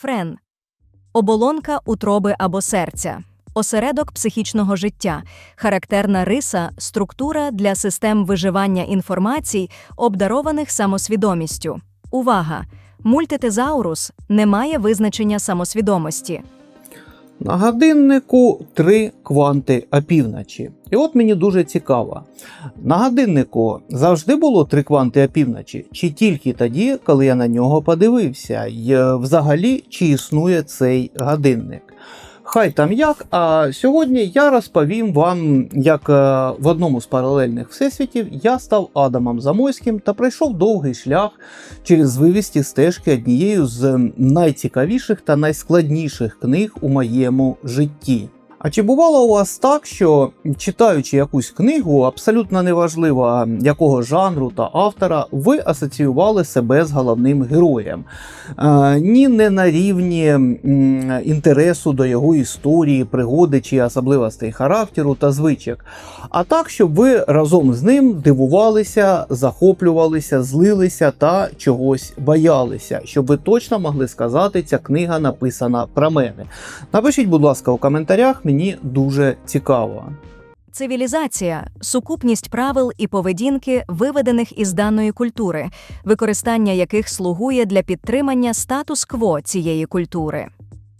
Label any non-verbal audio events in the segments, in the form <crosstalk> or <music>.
Френ оболонка утроби або серця, осередок психічного життя, характерна риса, структура для систем виживання інформацій, обдарованих самосвідомістю. Увага! Мультитезаурус не має визначення самосвідомості. На годиннику три кванти опівночі. І от мені дуже цікаво. На годиннику завжди було три кванти опівночі, чи тільки тоді, коли я на нього подивився, і е, взагалі чи існує цей годинник. Хай там як, а сьогодні я розповім вам, як е, в одному з паралельних всесвітів я став Адамом Замойським та пройшов довгий шлях через вивісті стежки однією з найцікавіших та найскладніших книг у моєму житті. А чи бувало у вас так, що читаючи якусь книгу, абсолютно неважливо якого жанру та автора, ви асоціювали себе з головним героєм? Е, ні не на рівні м, інтересу до його історії, пригоди чи особливостей характеру та звичок, а так, щоб ви разом з ним дивувалися, захоплювалися, злилися та чогось боялися, щоб ви точно могли сказати, ця книга написана про мене. Напишіть, будь ласка, у коментарях, мені дуже цікаво. Цивілізація сукупність правил і поведінки, виведених із даної культури, використання яких слугує для підтримання статус-кво цієї культури.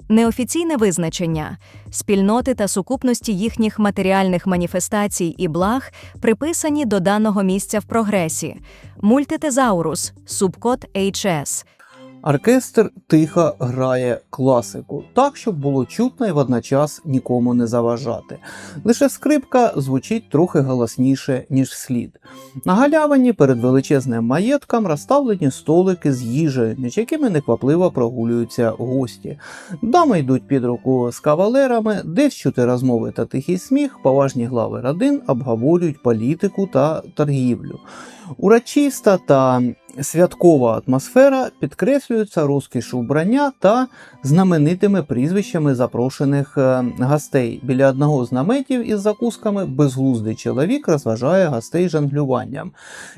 Неофіційне визначення спільноти та сукупності їхніх матеріальних маніфестацій і благ приписані до даного місця в прогресі. Мультитезаурус, субкод HS – Оркестр тихо грає класику, так, щоб було чутно і водночас нікому не заважати. Лише скрипка звучить трохи голосніше, ніж слід. На галявині перед величезним маєтком розставлені столики з їжею, між якими неквапливо прогулюються гості. Дами йдуть під руку з кавалерами, десь чути розмови та тихий сміх, поважні глави родин обговорюють політику та торгівлю. Урочиста та святкова атмосфера підкреслюється розкішу вбрання та знаменитими прізвищами запрошених е, гостей. Біля одного з наметів із закусками безглуздий чоловік розважає гостей жонглюванням.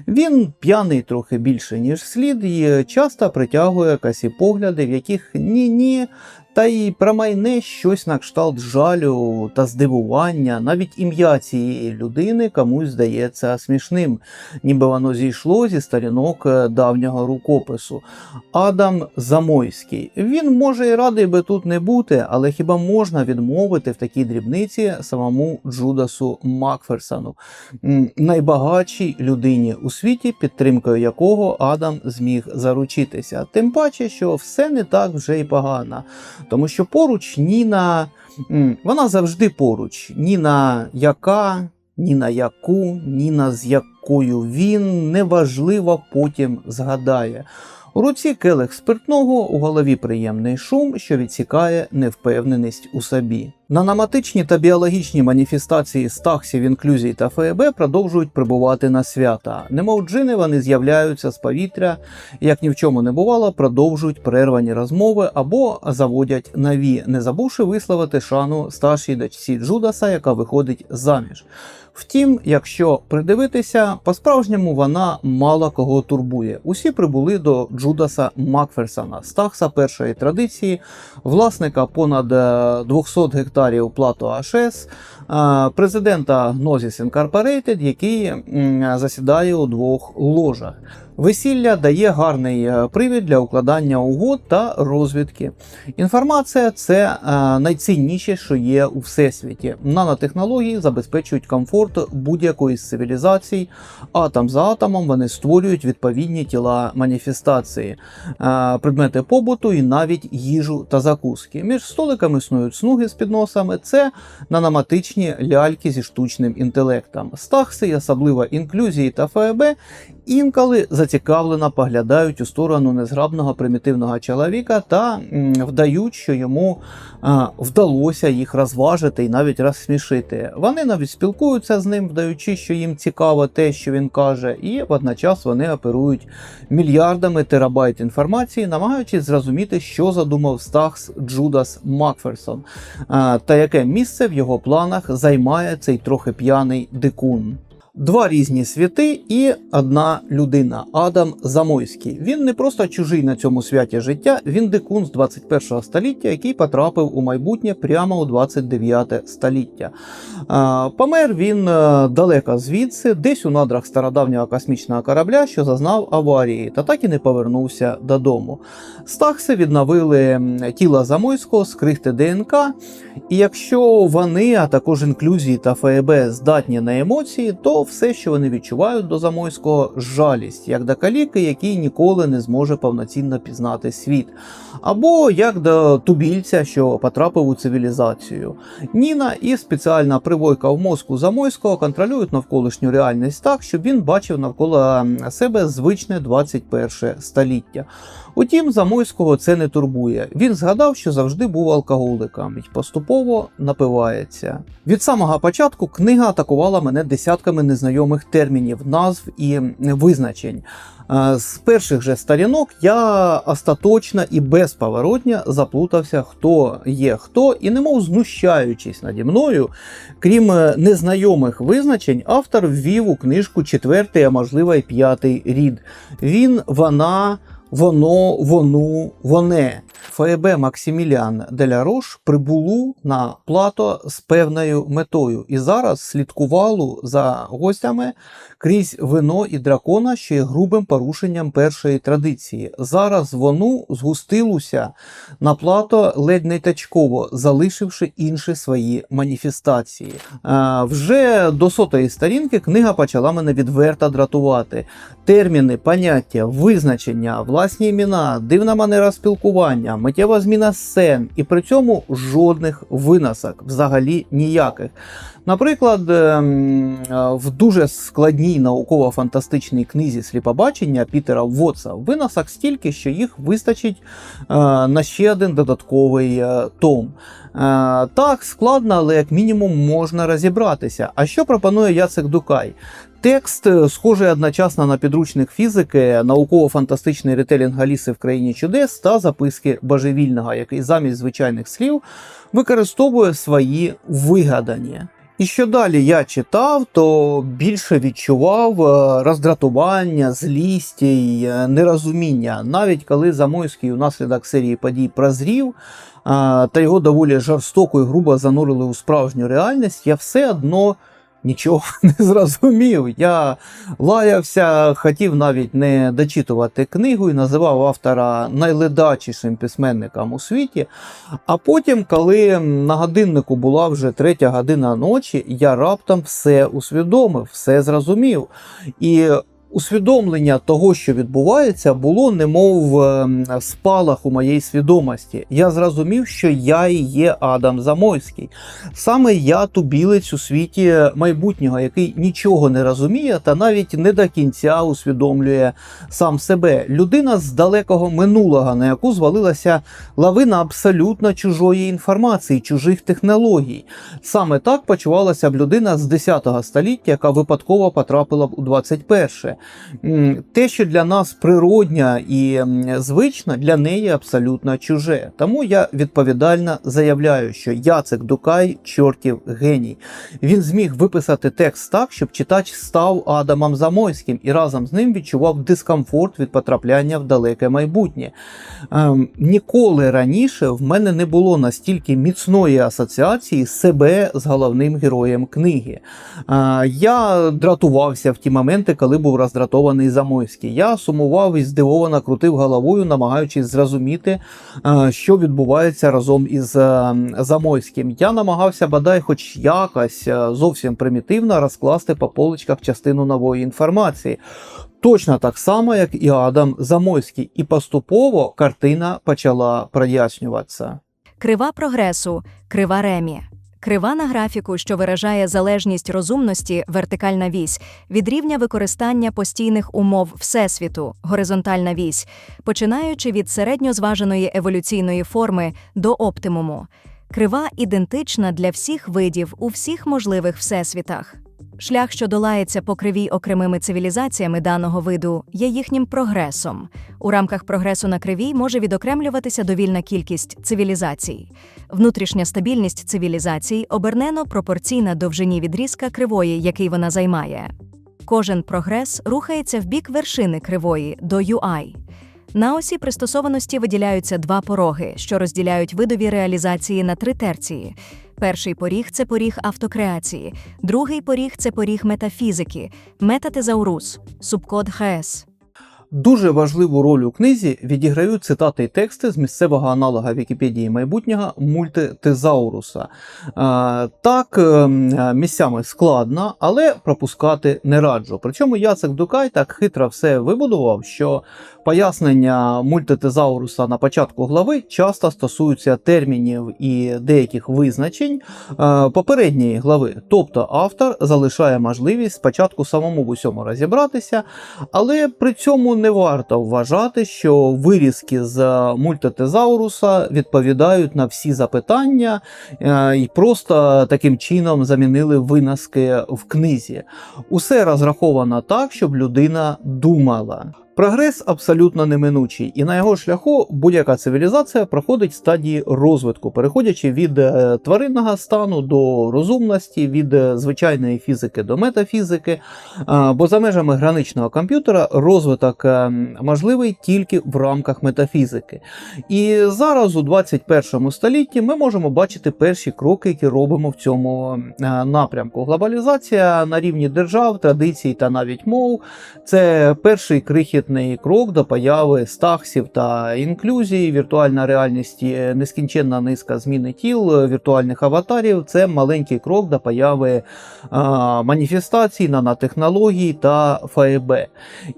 Він п'яний трохи більше, ніж слід, і часто притягує косі погляди, в яких ні-ні. Та й промайне щось на кшталт жалю та здивування, навіть ім'я цієї людини комусь здається смішним, ніби воно зійшло зі сторінок е, давнього рукопису. Адам Замойський. Він може і радий би тут не бути, але хіба можна відмовити в такій дрібниці самому Джудасу Макферсону, найбагатшій людині у світі, підтримкою якого Адам зміг заручитися. Тим паче, що все не так вже й погано. Тому що поруч Ніна, вона завжди поруч. Ніна яка, Ніна яку, Ніна з якою він неважливо потім згадає. У руці келих спиртного, у голові приємний шум, що відсікає невпевненість у собі. Наноматичні та біологічні маніфестації стахсів, інклюзій та ФЕБ продовжують прибувати на свята. Немов джини, вони з'являються з повітря, як ні в чому не бувало, продовжують перервані розмови або заводять нові, не забувши висловити шану старшій дочці Джудаса, яка виходить заміж. Втім, якщо придивитися, по-справжньому вона мало кого турбує. Усі прибули до Джудаса Макферсона, стахса першої традиції, власника понад е, 200 гектарів плато Plato HS, президента Gnosis Incorporated, який засідає у двох ложах. Весілля дає гарний е, привід для укладання угод та розвідки. Інформація це е, найцінніше, що є у всесвіті. Нанотехнології забезпечують комфорт будь-якої з цивілізацій. Атом за атомом вони створюють відповідні тіла маніфестації, е, предмети побуту і навіть їжу та закуски. Між столиками існують снуги з підносами. Це наноматичні ляльки зі штучним інтелектом. Стахси, особливо інклюзії та ФЕБ, інколи зацікавлено поглядають у сторону незграбного примітивного чоловіка та вдають, що йому вдалося їх розважити і навіть розсмішити. Вони навіть спілкуються з ним, вдаючи, що їм цікаво те, що він каже, і водночас вони оперують мільярдами терабайт інформації, намагаючись зрозуміти, що задумав Стахс Джудас Макферсон, та яке місце в його планах займає цей трохи п'яний дикун. Два різні світи і одна людина Адам Замойський. Він не просто чужий на цьому святі життя, він дикун з 21 століття, який потрапив у майбутнє прямо у 29 століття. Помер він е, далеко звідси, десь у надрах стародавнього космічного корабля, що зазнав аварії, та так і не повернувся додому. Стахси відновили м, тіло Замойського з крихти ДНК, і якщо вони, а також інклюзії та ФЕБ здатні на емоції, то все, що вони відчувають до Замойського, жалість, як до каліки, який ніколи не зможе повноцінно пізнати світ, або як до тубільця, що потрапив у цивілізацію. Ніна і спеціальна привойка в мозку Замойського контролюють навколишню реальність так, щоб він бачив навколо себе звичне 21 століття. Утім, Замойського це не турбує. Він згадав, що завжди був алкоголиком і поступово напивається. Від самого початку книга атакувала мене десятками незнайомих термінів, назв і визначень. Е, З перших же сторінок я остаточно і безповоротно заплутався, хто є хто, і немов знущаючись наді мною, крім е, незнайомих визначень, автор ввів у книжку четвертий, а можливо й п'ятий рід. Він, вона, воно, вону, воне. ФЕБ Максиміліан Делярош прибулу на плато з певною метою і зараз слідкувало за гостями крізь вино і дракона, що є грубим порушенням першої традиції. Зараз воно згустилося на плато ледь не тачково, залишивши інші свої маніфестації. А, вже до сотої сторінки книга почала мене відверто дратувати. Терміни, поняття, визначення, власні імена, дивна манера спілкування, миттєва зміна сцен, і при цьому жодних виносок, взагалі ніяких. Наприклад, ем, в дуже складній науково-фантастичній книзі сліпобачення Пітера Вотса виносок стільки, що їх вистачить е, на ще один додатковий е, том. Е, Так, складно, але як мінімум можна розібратися. А що пропонує Яцек Дукай? Текст е, схожий одночасно на підручник фізики, науково-фантастичний ретелінг Аліси в країні чудес та записки божевільного, який замість звичайних слів використовує свої вигадані. І що далі я читав, то більше відчував е, роздратування, злість і е, нерозуміння. Навіть коли Замойський унаслідок серії подій прозрів та його доволі жорстоко і грубо занурили у справжню реальність, я все одно нічого <laughs> не зрозумів. Я лаявся, хотів навіть не дочитувати книгу і називав автора найледачішим письменником у світі. А потім, коли на годиннику була вже третя година ночі, я раптом все усвідомив, все зрозумів. І усвідомлення того, що відбувається, було немов ем, спалах у моїй свідомості. Я зрозумів, що я і є Адам Замойський. Саме я тубілець у світі майбутнього, який нічого не розуміє та навіть не до кінця усвідомлює сам себе. Людина з далекого минулого, на яку звалилася лавина абсолютно чужої інформації, чужих технологій. Саме так почувалася б людина з 10 століття, яка випадково потрапила б у 21. Те, що для нас природня і звична, для неї абсолютно чуже. Тому я відповідально заявляю, що Яцек Дукай чортів геній. Він зміг виписати текст так, щоб читач став Адамом Замойським і разом з ним відчував дискомфорт від потрапляння в далеке майбутнє. Ем, ніколи раніше в мене не було настільки міцної асоціації себе з головним героєм книги. Е, я дратувався в ті моменти, коли був роздратований Замойський. Я сумував і здивовано крутив головою, намагаючись зрозуміти, е, що відбувається разом із е, Замойським. Я намагався бодай, хоч якось е, зовсім примітивно розкласти по поличках частину нової інформації. Точно так само, як і Адам Замойський, і поступово картина почала прояснюватися. Крива прогресу, крива ремі. Крива на графіку, що виражає залежність розумності, вертикальна вісь, від рівня використання постійних умов Всесвіту, горизонтальна вісь, починаючи від середньозваженої еволюційної форми до оптимуму. Крива ідентична для всіх видів у всіх можливих всесвітах. Шлях, що долається по кривій окремими цивілізаціями даного виду, є їхнім прогресом. У рамках прогресу на кривій може відокремлюватися довільна кількість цивілізацій. Внутрішня стабільність цивілізацій обернено пропорційна довжині відрізка кривої, який вона займає. Кожен прогрес рухається в бік вершини кривої до UI. На осі пристосованості виділяються два пороги, що розділяють видові реалізації на три терції. Перший поріг це поріг автокреації, другий поріг це поріг метафізики, метатезаурус, субкод ХС. Дуже важливу роль у книзі відіграють цитати й тексти з місцевого аналога Вікіпедії майбутнього мультитезауруса. Е, Так, е, місцями складно, але пропускати не раджу. Причому Яцек Дукай так хитро все вибудував, що пояснення мультитезауруса на початку глави часто стосуються термінів і деяких визначень е, попередньої глави. Тобто автор залишає можливість спочатку самому в усьому розібратися, але при цьому не варто вважати, що вирізки з мультитезауруса відповідають на всі запитання е, і просто таким чином замінили винаски в книзі. Усе розраховано так, щоб людина думала. Прогрес абсолютно неминучий, і на його шляху будь-яка цивілізація проходить стадії розвитку, переходячи від е, тваринного стану до розумності, від е, звичайної фізики до метафізики. Е, Бо за межами граничного комп'ютера розвиток можливий тільки в рамках метафізики. І зараз, у 21 столітті, ми можемо бачити перші кроки, які робимо в цьому напрямку. Глобалізація на рівні держав, традицій та навіть мов це перший крихітний крок до появи стахсів та інклюзії, віртуальна реальність, є нескінченна низка зміни тіл, е, віртуальних аватарів. Це маленький крок до появи а, маніфестацій, нанотехнологій та ФАЕБ.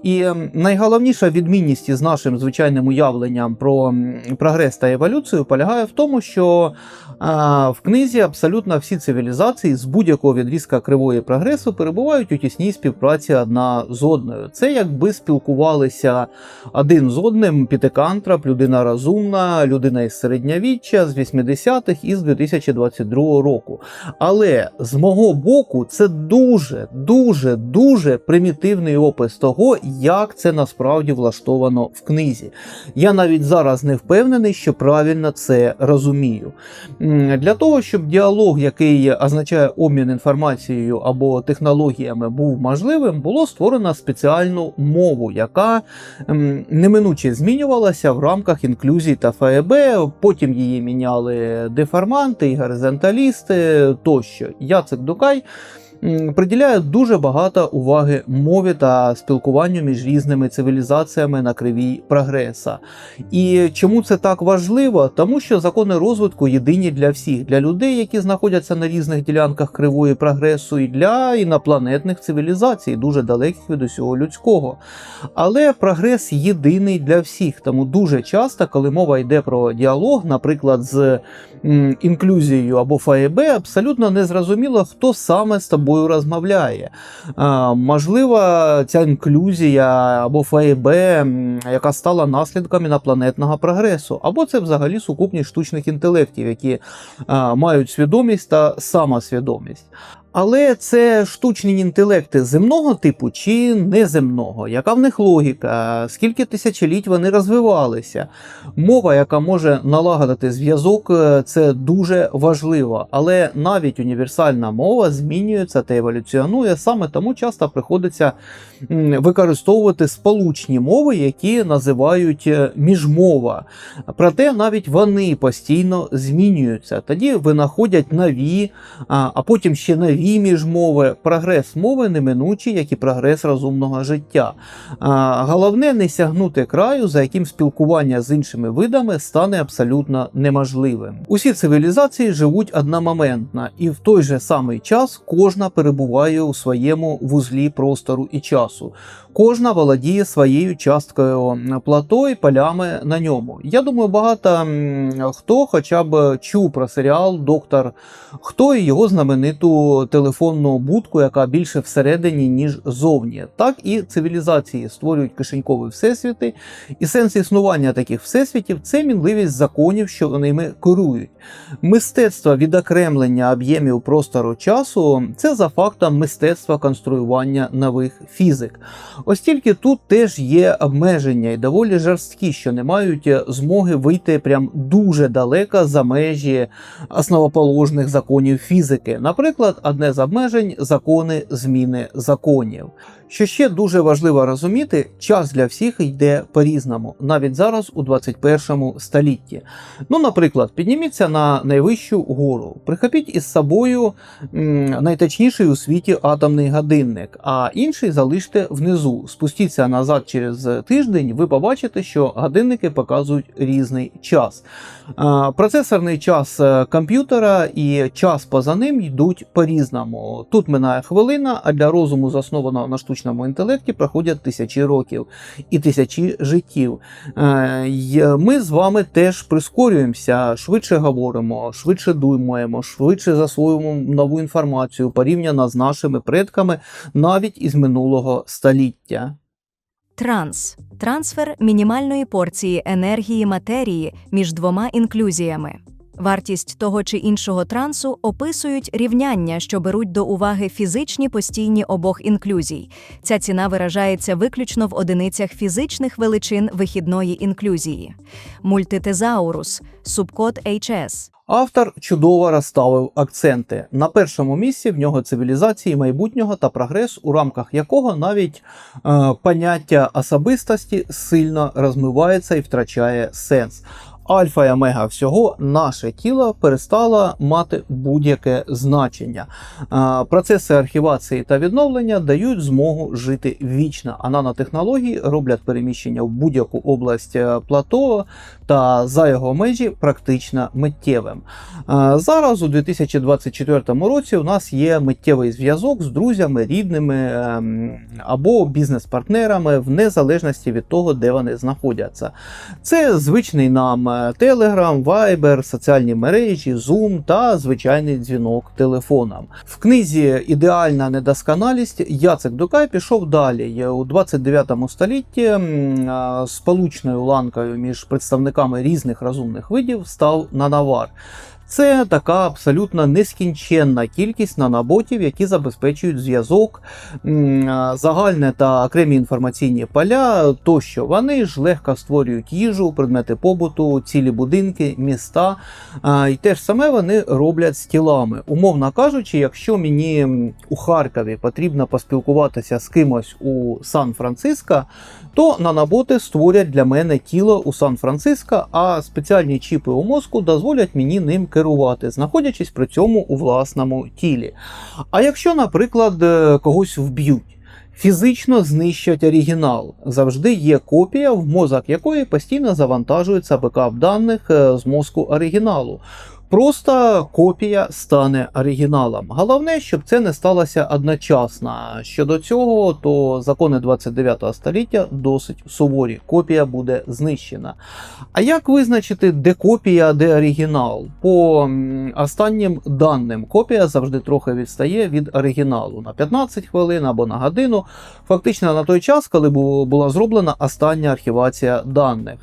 І найголовніша відмінність із нашим звичайним уявленням про прогрес та еволюцію полягає в тому, що а, в книзі абсолютно всі цивілізації з будь-якого відрізка кривої прогресу перебувають у тісній співпраці одна з одною. Це якби спілкувалися один з одним Пітекантроп, людина розумна, людина із середньовіччя з 80-х і з 2022 року. Але з мого боку, це дуже, дуже, дуже примітивний опис того, як це насправді влаштовано в книзі. Я навіть зараз не впевнений, що правильно це розумію. Для того, щоб діалог, який означає обмін інформацією або технологіями, був можливим, було створено спеціальну мову, яка м, неминуче змінювалася в рамках інклюзії та ФЕБ. Потім її міняли деформанти горизонталісти тощо. Яцек Дукай приділяє дуже багато уваги мові та спілкуванню між різними цивілізаціями на кривій прогреса. І чому це так важливо? Тому що закони розвитку єдині для всіх, для людей, які знаходяться на різних ділянках кривої прогресу, і для інопланетних цивілізацій, дуже далеких від усього людського. Але прогрес єдиний для всіх. Тому дуже часто, коли мова йде про діалог, наприклад, з інклюзією або ФАЕБ, абсолютно незрозуміло, хто саме з тобою розмовляє. Можливо, ця інклюзія або ФАЕБ, яка стала наслідком інопланетного прогресу, або це взагалі сукупність штучних інтелектів, які мають свідомість та самосвідомість. Але це штучні інтелекти земного типу чи неземного? Яка в них логіка? Скільки тисячоліть вони розвивалися? Мова, яка може налагодити зв'язок, е, це дуже важливо. Але навіть універсальна мова змінюється та еволюціонує. Саме тому часто приходиться використовувати сполучні мови, які називають е, міжмова. Проте навіть вони постійно змінюються. Тоді винаходять нові, а а потім ще нові міжмови. Прогрес мови неминучий, як і прогрес розумного життя. А, Головне не сягнути краю, за яким спілкування з іншими видами стане абсолютно неможливим. Усі цивілізації живуть одномоментно, і в той же самий час кожна перебуває у своєму вузлі простору і часу. Кожна володіє своєю часткою плато і полями на ньому. Я думаю, багато хто хоча б чув про серіал Доктор Хто і його знамениту телефонну будку, яка більше всередині, ніж зовні, так і цивілізації створюють кишенькові всесвіти, і сенс існування таких всесвітів це мінливість законів, що ними керують. Мистецтво відокремлення об'ємів простору часу це за фактом мистецтва конструювання нових фізик. Ось тільки тут теж є обмеження і доволі жорсткі, що не мають змоги вийти прям дуже далеко за межі основоположних законів фізики. Наприклад, одне з обмежень закони зміни законів. Що ще дуже важливо розуміти, час для всіх йде по-різному, навіть зараз у 21 столітті. Ну, наприклад, підніміться на найвищу гору, прихопіть із собою найточніший у світі атомний годинник, а інший залиште внизу. Спустіться назад через тиждень, ви побачите, що годинники показують різний час. Процесорний час е, комп'ютера і час поза ним йдуть по-різному. Тут минає хвилина, а для розуму, заснованого на штучному інтелекті, проходять тисячі років і тисячі життів. Е, Ми з вами теж прискорюємося, швидше говоримо, швидше думаємо, швидше засвоюємо нову інформацію порівняно з нашими предками навіть із минулого століття. Транс трансфер мінімальної порції енергії матерії між двома інклюзіями. Вартість того чи іншого трансу описують рівняння, що беруть до уваги фізичні постійні обох інклюзій. Ця ціна виражається виключно в одиницях фізичних величин вихідної інклюзії. Мультитезаурус, субкод HS. Автор чудово розставив акценти. На першому місці в нього цивілізації майбутнього та прогрес, у рамках якого навіть е, поняття особистості сильно розмивається і втрачає сенс. Альфа і омега всього наше тіло перестало мати будь-яке значення. Е, Процеси архівації та відновлення дають змогу жити вічно, а нанотехнології роблять переміщення в будь-яку область е, плато та за його межі практично миттєвим. Е, Зараз, у 2024 році, у нас є миттєвий зв'язок з друзями, рідними ем, або бізнес-партнерами в незалежності від того, де вони знаходяться. Це звичний нам Telegram, Viber, соціальні мережі, Zoom та звичайний дзвінок телефоном. В книзі Ідеальна недосконалість Яцек Дукай пішов далі. У 29 столітті сполучною ланкою між представниками різних розумних видів став нановар. Це така абсолютно нескінченна кількість наноботів, які забезпечують зв'язок, загальне та окремі інформаційні поля тощо. Вони ж легко створюють їжу, предмети побуту, цілі будинки, міста. І те ж саме вони роблять з тілами. Умовно кажучи, якщо мені у Харкові потрібно поспілкуватися з кимось у Сан-Франциско, то наноботи створять для мене тіло у Сан-Франциско, а спеціальні чіпи у мозку дозволять мені ним керувати, знаходячись при цьому у власному тілі. А якщо, наприклад, е, когось вб'ють, фізично знищать оригінал, завжди є копія, в мозок якої постійно завантажується бекап даних е, з мозку оригіналу. Просто копія стане оригіналом. Головне, щоб це не сталося одночасно. Щодо цього, то закони 29 століття досить суворі. Копія буде знищена. А як визначити, де копія, де оригінал? По останнім даним, копія завжди трохи відстає від оригіналу на 15 хвилин або на годину, фактично на той час, коли була зроблена остання архівація даних.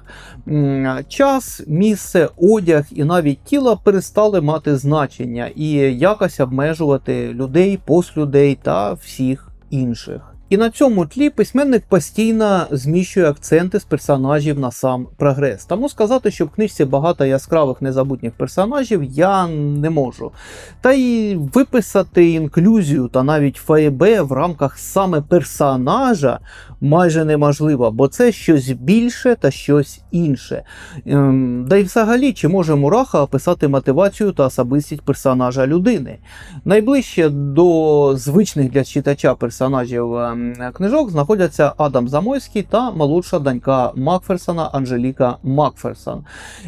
Час, місце, одяг і навіть тіло перестали мати значення і якось обмежувати людей, послюдей та всіх інших. І на цьому тлі письменник постійно зміщує акценти з персонажів на сам прогрес. Тому сказати, що в книжці багато яскравих незабутніх персонажів я не можу. Та й виписати інклюзію та навіть ФАЕБ в рамках саме персонажа майже неможливо, бо це щось більше та щось інше. Ем, Да й взагалі, чи може Мураха описати мотивацію та особистість персонажа людини? Найближче до звичних для читача персонажів ем, книжок знаходяться Адам Замойський та молодша донька Макферсона Анжеліка Макферсон.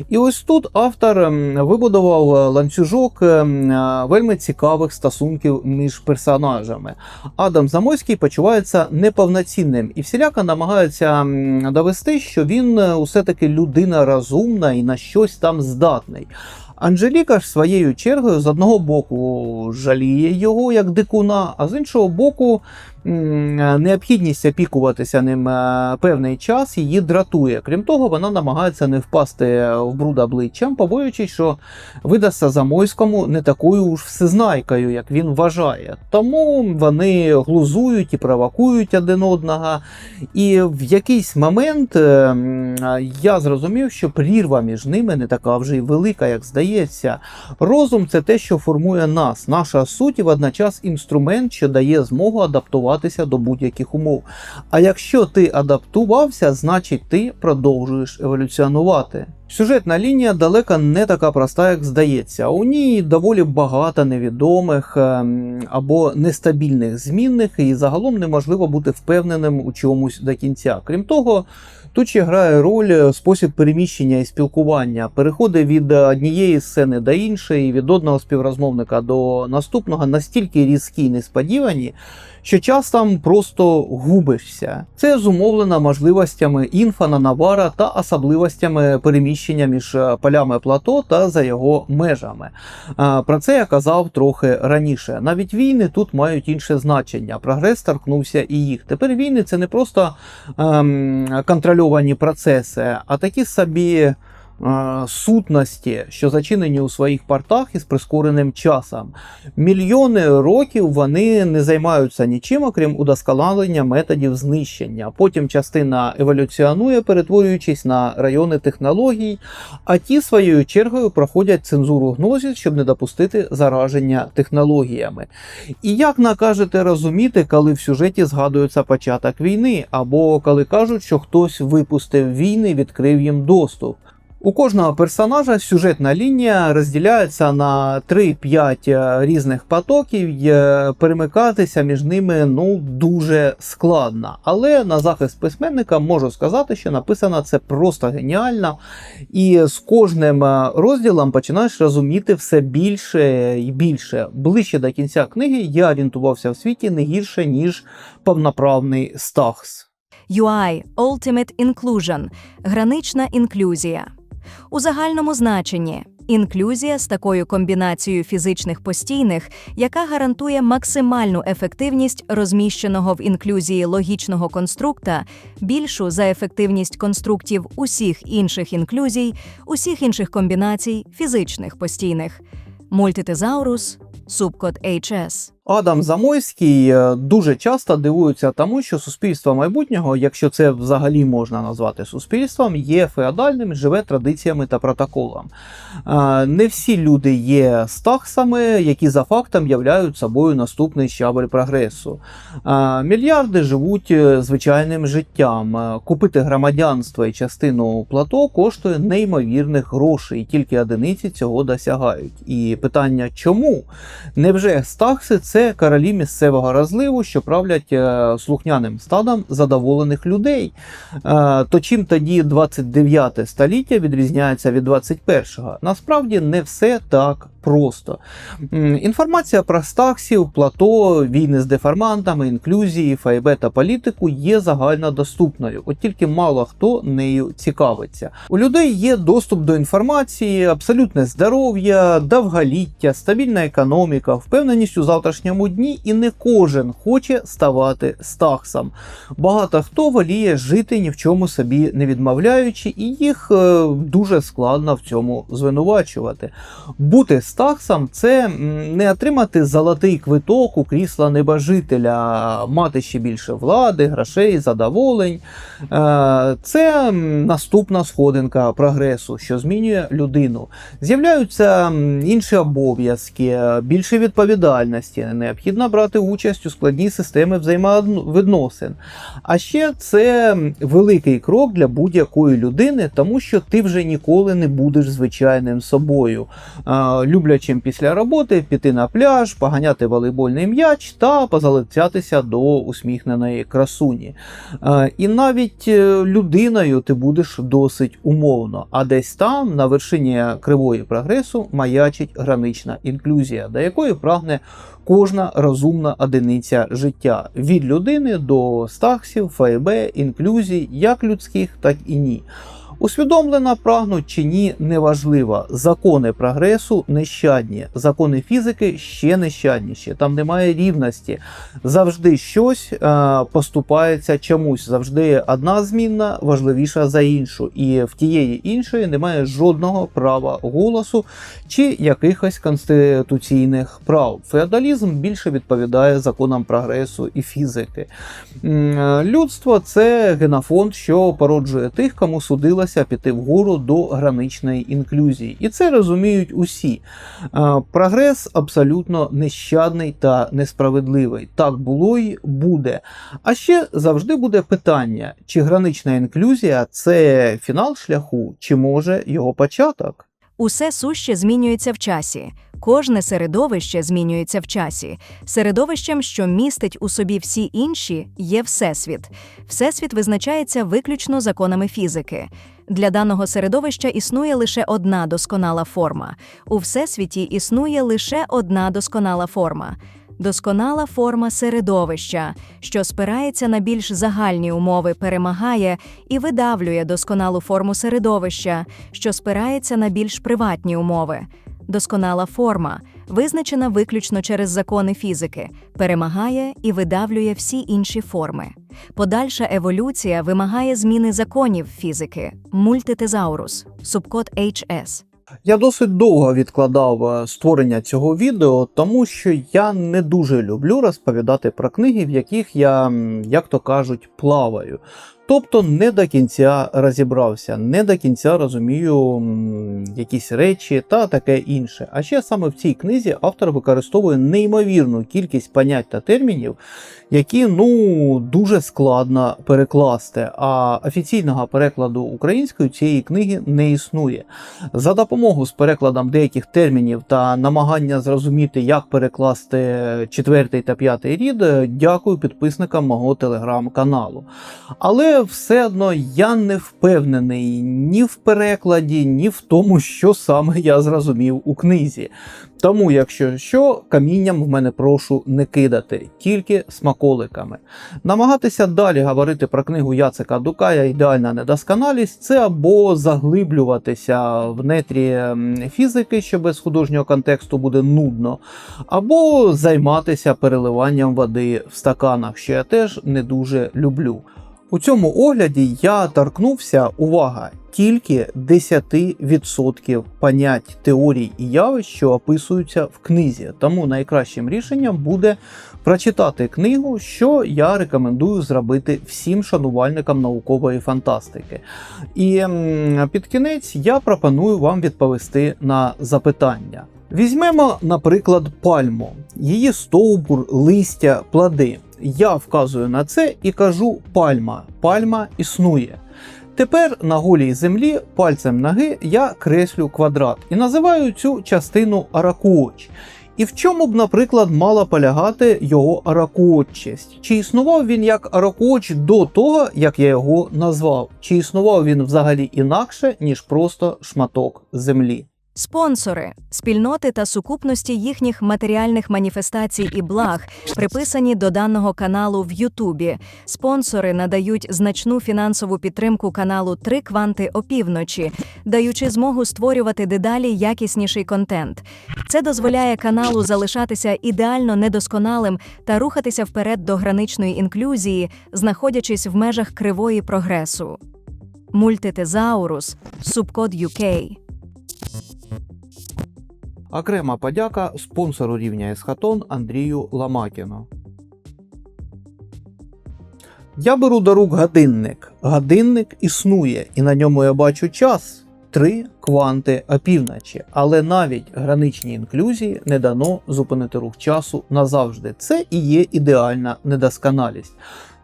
І ось тут автор вибудував ланцюжок е, вельми цікавих стосунків між персонажами. Адам Замойський почувається неповноцінним і всіляко намагається довести, що він е, усе-таки людина розумна і на щось там здатний. Анжеліка ж своєю чергою з одного боку жаліє його як дикуна, а з іншого боку, необхідність опікуватися ним е, певний час її дратує. Крім того, вона намагається не впасти в бруд обличчям, побоюючись, що видасться Замойському не такою уж всезнайкою, як він вважає. Тому вони глузують і провокують один одного. І в якийсь момент е, я зрозумів, що прірва між ними не така вже й велика, як здається. Розум це те, що формує нас. Наша суть і водночас інструмент, що дає змогу адаптуватися до будь-яких умов. А якщо ти адаптувався, значить ти продовжуєш еволюціонувати. Сюжетна лінія далеко не така проста, як здається. У ній доволі багато невідомих ем, або нестабільних змінних, і загалом неможливо бути впевненим у чомусь до кінця. Крім того, тут ще грає роль спосіб переміщення і спілкування, переходи від однієї сцени до іншої, від одного співрозмовника до наступного настільки різкі й несподівані, що часом просто губишся. Це зумовлено можливостями інфана Навара та особливостями переміщення між е, полями плато та за його межами. Про це я казав трохи раніше. Навіть війни тут мають інше значення. Прогрес торкнувся і їх. Тепер війни це не просто ем, контрольовані процеси, а такі собі. Е, Сутності, що зачинені у своїх портах із прискореним часом. Мільйони років вони не займаються нічим, окрім удосконалення методів знищення. Потім частина еволюціонує, перетворюючись на райони технологій, а ті своєю чергою проходять цензуру гнозів, щоб не допустити зараження технологіями. І як накажете розуміти, коли в сюжеті згадується початок війни, або коли кажуть, що хтось випустив війни, відкрив їм доступ. У кожного персонажа сюжетна лінія розділяється на 3-5 різних потоків, е, перемикатися між ними ну дуже складно. Але на захист письменника можу сказати, що написано це просто геніально, і з кожним е, розділом починаєш розуміти все більше і більше. Ближче до кінця книги я орієнтувався в світі не гірше ніж повноправний Стахс. UI – Ultimate Inclusion – гранична інклюзія. У загальному значенні інклюзія з такою комбінацією фізичних постійних, яка гарантує максимальну ефективність розміщеного в інклюзії логічного конструкта, більшу за ефективність конструктів усіх інших інклюзій, усіх інших комбінацій фізичних постійних. Мультитезаурус, субкод HS. Адам Замойський е, дуже часто дивується тому, що суспільство майбутнього, якщо це взагалі можна назвати суспільством, є феодальним, живе традиціями та протоколом. Е, Не всі люди є стахсами, які за фактом являють собою наступний щабель прогресу. Е, Мільярди живуть звичайним життям. Купити громадянство і частину плато коштує неймовірних грошей, і тільки одиниці цього досягають. І питання чому? Невже стахси це королі місцевого розливу, що правлять е, слухняним стадом задоволених людей? Е, То чим тоді 29 століття відрізняється від 21-го? Насправді не все так просто. Інформація про стаксів, плато, війни з деформантами, інклюзії, ФАЙБ та політику є загальнодоступною, от тільки мало хто нею цікавиться. У людей є доступ до інформації, абсолютне здоров'я, довголіття, стабільна економіка, впевненість у завтрашньому дні, і не кожен хоче ставати стаксом. Багато хто воліє жити ні в чому собі не відмовляючи, і їх е, дуже складно в цьому звинувачувати. Бути стаксом це не отримати золотий квиток у крісла небожителя, мати ще більше влади, грошей, задоволень. Е, Це наступна сходинка прогресу, що змінює людину. З'являються інші обов'язки, більше відповідальності. Необхідно брати участь у складній системі взаємовідносин. А ще це великий крок для будь-якої людини, тому що ти вже ніколи не будеш звичайним собою. Люблячим після роботи піти на пляж, поганяти волейбольний м'яч та позалицятися до усміхненої красуні. Е, І навіть е, людиною ти будеш досить умовно, а десь там, на вершині кривої прогресу, маячить гранична інклюзія, до якої прагне кожна розумна одиниця життя від людини до стаксів, ФАБ, інклюзій, як людських, так і ні. Усвідомлена прагнуть чи ні, неважливо. Закони прогресу нещадні, закони фізики ще нещадніші. Там немає рівності. Завжди щось е, поступається чомусь. Завжди одна змінна важливіша за іншу. І в тієї іншої немає жодного права голосу чи якихось конституційних прав. Феодалізм більше відповідає законам прогресу і фізики. Е, Людство це генофонд, що породжує тих, кому судилося піти вгору до граничної інклюзії. І це розуміють усі. Прогрес абсолютно нещадний та несправедливий. Так було й буде. А ще завжди буде питання, чи гранична інклюзія це фінал шляху, чи може його початок? Усе суще змінюється в часі. Кожне середовище змінюється в часі. Середовищем, що містить у собі всі інші, є Всесвіт. Всесвіт визначається виключно законами фізики. Для даного середовища існує лише одна досконала форма. У Всесвіті існує лише одна досконала форма. Досконала форма середовища, що спирається на більш загальні умови, перемагає і видавлює досконалу форму середовища, що спирається на більш приватні умови. Досконала форма, визначена виключно через закони фізики, перемагає і видавлює всі інші форми. Подальша еволюція вимагає зміни законів фізики, мультитезаурус, субкод HS. Я досить довго відкладав е, створення цього відео, тому що я не дуже люблю розповідати про книги, в яких я, як то кажуть, плаваю. Тобто не до кінця розібрався, не до кінця розумію якісь речі та таке інше. А ще саме в цій книзі автор використовує неймовірну кількість понять та термінів, які ну дуже складно перекласти. А офіційного перекладу українською цієї книги не існує. За допомогою з перекладом деяких термінів та намагання зрозуміти, як перекласти четвертий та п'ятий рід, дякую підписникам мого телеграм-каналу. Але все одно я не впевнений ні в перекладі, ні в тому, що саме я зрозумів у книзі. Тому, якщо що, камінням в мене прошу не кидати, тільки смаколиками. Намагатися далі говорити про книгу Яцека Дукая Ідеальна недосконалість це або заглиблюватися в нетрі фізики, що без художнього контексту буде нудно, або займатися переливанням води в стаканах, що я теж не дуже люблю. У цьому огляді я торкнувся, увага, тільки 10% понять теорій і явищ, що описуються в книзі. Тому найкращим рішенням буде прочитати книгу, що я рекомендую зробити всім шанувальникам наукової фантастики. І під кінець я пропоную вам відповісти на запитання. Візьмемо, наприклад, пальму, її стовбур, листя, плоди. Я вказую на це і кажу пальма. Пальма існує. Тепер на голій землі пальцем ноги я креслю квадрат і називаю цю частину аракуоч. І в чому б, наприклад, мала полягати його аракуотчість? Чи існував він як аракуоч до того, як я його назвав? Чи існував він взагалі інакше, ніж просто шматок землі? Спонсори спільноти та сукупності їхніх матеріальних маніфестацій і благ приписані до даного каналу в Ютубі. Спонсори надають значну фінансову підтримку каналу Три кванти опівночі, даючи змогу створювати дедалі якісніший контент. Це дозволяє каналу залишатися ідеально недосконалим та рухатися вперед до граничної інклюзії, знаходячись в межах кривої прогресу. Мультитезаурус, субкод UK. Окрема подяка спонсору рівня Есхатон Андрію Ламакіну. Я беру до рук годинник. Годинник існує, і на ньому я бачу час. три кванти опівночі, але навіть граничній інклюзії не дано зупинити рух часу назавжди. Це і є ідеальна недосконалість.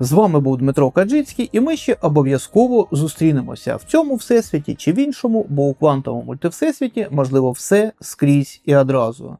З вами був Дмитро Каджицький, і ми ще обов'язково зустрінемося в цьому всесвіті чи в іншому, бо у квантовому мультивсесвіті можливо все скрізь і одразу.